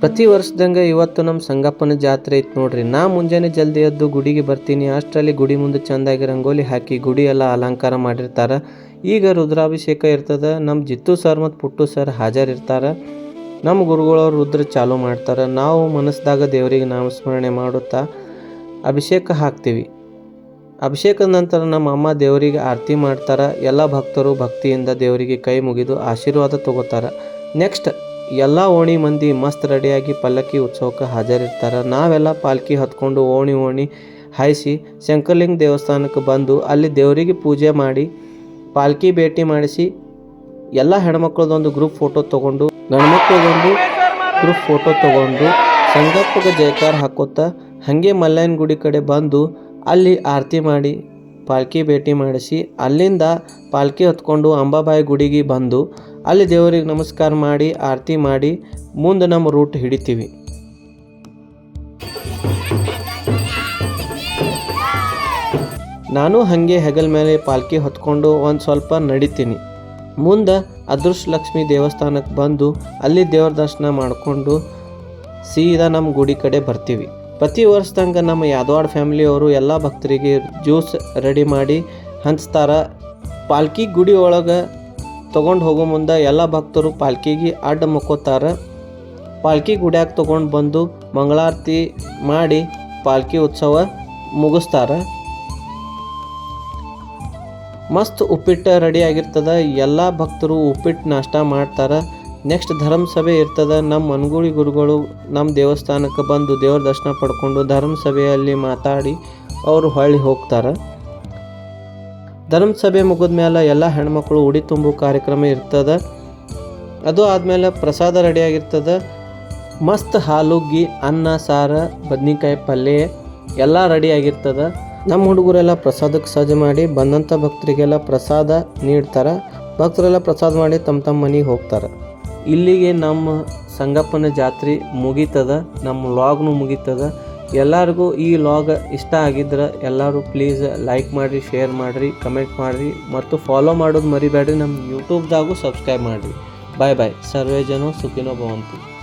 ಪ್ರತಿ ವರ್ಷದಂಗೆ ಇವತ್ತು ನಮ್ಮ ಸಂಗಪ್ಪನ ಜಾತ್ರೆ ಐತೆ ನೋಡ್ರಿ. ನಾ ಮುಂಜಾನೆ ಜಲ್ದಿ ಎದ್ದು ಗುಡಿಗೆ ಬರ್ತೀನಿ. ಅಷ್ಟರಲ್ಲಿ ಗುಡಿ ಮುಂದೆ ಚಂದಾಗಿ ರಂಗೋಲಿ ಹಾಕಿ ಗುಡಿ ಎಲ್ಲ ಅಲಂಕಾರ ಮಾಡಿರ್ತಾರೆ. ಈಗ ರುದ್ರಾಭಿಷೇಕ ಇರ್ತದೆ. ನಮ್ಮ ಜಿತ್ತು ಸರ್ ಮತ್ತು ಪುಟ್ಟು ಸರ್ ಹಾಜರಿರ್ತಾರೆ ನಮ್ಮ ಗುರುಗಳವ್ರು ರುದ್ರ ಚಾಲು ಮಾಡ್ತಾರೆ. ನಾವು ಮನಸ್ಸಿದಾಗ ದೇವರಿಗೆ ನಾಮಸ್ಮರಣೆ ಮಾಡುತ್ತಾ ಅಭಿಷೇಕ ಹಾಕ್ತೀವಿ. ಅಭಿಷೇಕದ ನಂತರ ನಮ್ಮ ಅಮ್ಮ ದೇವರಿಗೆ ಆರತಿ ಮಾಡ್ತಾರೆ. ಎಲ್ಲ ಭಕ್ತರು ಭಕ್ತಿಯಿಂದ ದೇವರಿಗೆ ಕೈ ಮುಗಿದು ಆಶೀರ್ವಾದ ತಗೋತಾರೆ. ನೆಕ್ಸ್ಟ್ ಎಲ್ಲ ಓಣಿ ಮಂದಿ ಮಸ್ತ್ ರೆಡಿಯಾಗಿ ಪಲ್ಲಕ್ಕಿ ಉತ್ಸವಕ್ಕೆ ಹಾಜರಿರ್ತಾರೆ. ನಾವೆಲ್ಲ ಪಾಲ್ಕಿ ಹತ್ಕೊಂಡು ಓಣಿ ಓಣಿ ಹಾಯಿಸಿ ಶಂಕರಲಿಂಗ ದೇವಸ್ಥಾನಕ್ಕೆ ಬಂದು ಅಲ್ಲಿ ದೇವರಿಗೆ ಪೂಜೆ ಮಾಡಿ ಪಾಲ್ಕಿ ಭೇಟಿ ಮಾಡಿಸಿ ಎಲ್ಲ ಹೆಣ್ಮಕ್ಳದೊಂದು ಗ್ರೂಪ್ ಫೋಟೋ ತೊಗೊಂಡು, ಗಂಡ್ಮಕ್ಳದೊಂದು ಗ್ರೂಪ್ ಫೋಟೋ ತೊಗೊಂಡು ಸಂಗಪ್ಪಗೆ ಜಯಕಾರ ಹಾಕೋತಾ ಹಾಗೆ ಮಲ್ಲಯ್ಯನ ಗುಡಿ ಕಡೆ ಬಂದು ಅಲ್ಲಿ ಆರತಿ ಮಾಡಿ ಪಾಲ್ಕಿ ಭೇಟಿ ಮಾಡಿಸಿ ಅಲ್ಲಿಂದ ಪಾಲ್ಕಿ ಹೊತ್ಕೊಂಡು ಅಂಬಾಬಾಯಿ ಗುಡಿಗೆ ಬಂದು ಅಲ್ಲಿ ದೇವರಿಗೆ ನಮಸ್ಕಾರ ಮಾಡಿ, ಆರತಿ ಮಾಡಿ, ಮುಂದೆ ನಮ್ಮ ರೂಟ್ ಹಿಡಿತೀವಿ. ನಾನು ಹಾಗೆ ಹೆಗಲ ಮೇಲೆ ಪಾಲ್ಕಿ ಹೊತ್ಕೊಂಡು ಒಂದು ಸ್ವಲ್ಪ ನಡಿತೀನಿ. ಮುಂದೆ ಅದೃಷ್ಟ ಲಕ್ಷ್ಮಿ ದೇವಸ್ಥಾನಕ್ಕೆ ಬಂದು ಅಲ್ಲಿ ದೇವ್ರ ದರ್ಶನ ಮಾಡಿಕೊಂಡು ಸೀದಾ ನಮ್ಮ ಗುಡಿ ಕಡೆ ಬರ್ತೀವಿ. ಪ್ರತಿ ವರ್ಷದಂಗೆ ನಮ್ಮ ಯಾದವಾಡ ಫ್ಯಾಮಿಲಿಯವರು ಎಲ್ಲ ಭಕ್ತರಿಗೆ ಜ್ಯೂಸ್ ರೆಡಿ ಮಾಡಿ ಹಂಚ್ತಾರೆ. ಪಾಲ್ಕಿ ಗುಡಿ ಒಳಗೆ ತೊಗೊಂಡು ಹೋಗೋ ಮುಂದೆ ಎಲ್ಲ ಭಕ್ತರು ಪಾಲ್ಕಿಗೆ ಅಡ್ಡ ಮುಕ್ಕೋತಾರ. ಪಾಲ್ಕಿ ಗುಡ್ಯಾಗ ತೊಗೊಂಡು ಬಂದು ಮಂಗಳಾರತಿ ಮಾಡಿ ಪಾಲ್ಕಿ ಉತ್ಸವ ಮುಗಿಸ್ತಾರ. ಮಸ್ತ್ ಉಪ್ಪಿಟ್ಟು ರೆಡಿ ಆಗಿರ್ತದೆ. ಎಲ್ಲ ಭಕ್ತರು ಉಪ್ಪಿಟ್ಟು ನಾಷ್ಟ ಮಾಡ್ತಾರೆ. ನೆಕ್ಸ್ಟ್ ಧರ್ಮಸಭೆ ಇರ್ತದೆ. ನಮ್ಮ ಮನ್ಗುಳಿ ಗುರುಗಳು ನಮ್ಮ ದೇವಸ್ಥಾನಕ್ಕೆ ಬಂದು ದೇವ್ರ ದರ್ಶನ ಪಡ್ಕೊಂಡು ಧರ್ಮಸಭೆಯಲ್ಲಿ ಮಾತಾಡಿ ಅವರು ಹೊಳ್ಳಿ ಹೋಗ್ತಾರೆ. ಧರ್ಮಸಭೆ ಮುಗಿದ ಮೇಲೆ ಎಲ್ಲ ಹೆಣ್ಮಕ್ಳು ಉಡಿ ತುಂಬು ಕಾರ್ಯಕ್ರಮ ಇರ್ತದೆ. ಅದು ಆದಮೇಲೆ ಪ್ರಸಾದ ರೆಡಿಯಾಗಿರ್ತದೆ ಮಸ್ತ್ ಹಾಲುಗ್ಗಿ ಅನ್ನ, ಸಾರ, ಬದ್ನಿಕಾಯಿ ಪಲ್ಯ ಎಲ್ಲ ರೆಡಿಯಾಗಿರ್ತದೆ ನಮ್ಮ ಹುಡುಗರೆಲ್ಲ ಪ್ರಸಾದಕ್ಕೆ ಸಜ್ಜು ಮಾಡಿ ಬಂದಂಥ ಭಕ್ತರಿಗೆಲ್ಲ ಪ್ರಸಾದ ನೀಡ್ತಾರೆ. ಭಕ್ತರೆಲ್ಲ ಪ್ರಸಾದ ಮಾಡಿ ತಮ್ಮ ತಮ್ಮ ಮನೆಗೆ ಹೋಗ್ತಾರೆ. ಇಲ್ಲಿಗೆ ನಮ್ಮ ಸಂಗಪ್ಪನ ಜಾತ್ರೆ ಮುಗೀತದ. ನಮ್ಮ ಲಾಗ್ನು ಮುಗೀತದ. ಎಲ್ಲರಿಗೂ ಈ ಲಾಗ್ ಇಷ್ಟ ಆಗಿದ್ರೆ ಎಲ್ಲರೂ ಪ್ಲೀಸ್ ಲೈಕ್ ಮಾಡಿರಿ ಶೇರ್ ಮಾಡಿರಿ ಕಮೆಂಟ್ ಮಾಡಿರಿ ಮತ್ತು ಫಾಲೋ ಮಾಡೋದು ಮರಿಬೇಡ್ರಿ ನಮ್ಮ ಯೂಟ್ಯೂಬ್ದಾಗೂ ಸಬ್ಸ್ಕ್ರೈಬ್ ಮಾಡಿರಿ. ಬಾಯ್ ಬಾಯ್ ಸರ್ವೇ ಜನ ಸುಖಿನೋ ಭವಂತು.